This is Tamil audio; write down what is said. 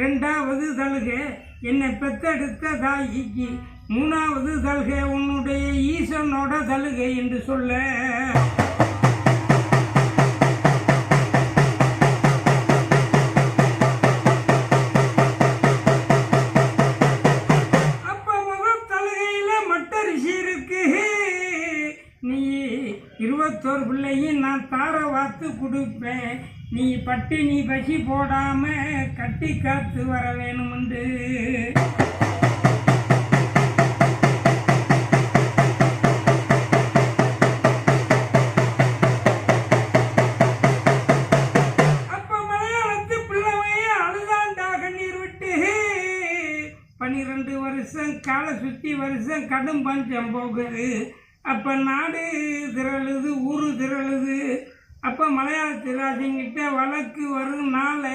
ரெண்டாவது சலுகை என்னை பெத்தெடுத்த தாயிக்கு மூணாவது சலுகை உன்னுடைய ஈசனோட சலுகை என்று சொல்ல. இருபத்தோரு பிள்ளையும் நான் தார வாத்து கொடுப்பேன். நீ பட்டினி பசி போடாம கட்டி காத்து வர வேணுமுண்டு. பன்னிரெண்டு அழுதாண்டா கண்ணீர் வருஷம் காலை சுற்றி வருஷம் கடும் பஞ்சம் போகுது. அப்போ நாடு திரளுது ஊர் திரளுது. அப்போ மலையாள ராஜங்கிட்ட வழக்கு வரும் நாளை